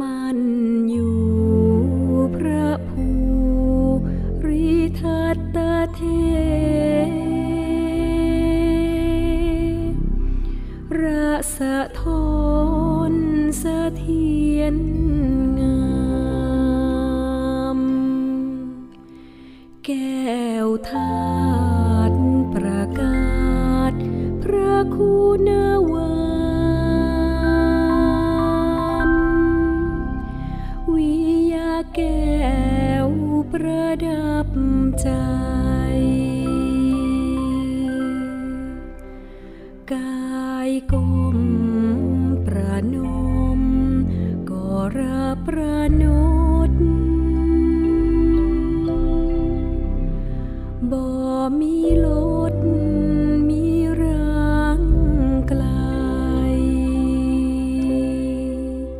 มันอยู่พระภูริทัตตเท ระสะทอนสะเทียนงามแก้วธาตุประกาศ พระคุณวา ยาแก้วประดับใจกายก้มประนมก็รัประนดบ่มีล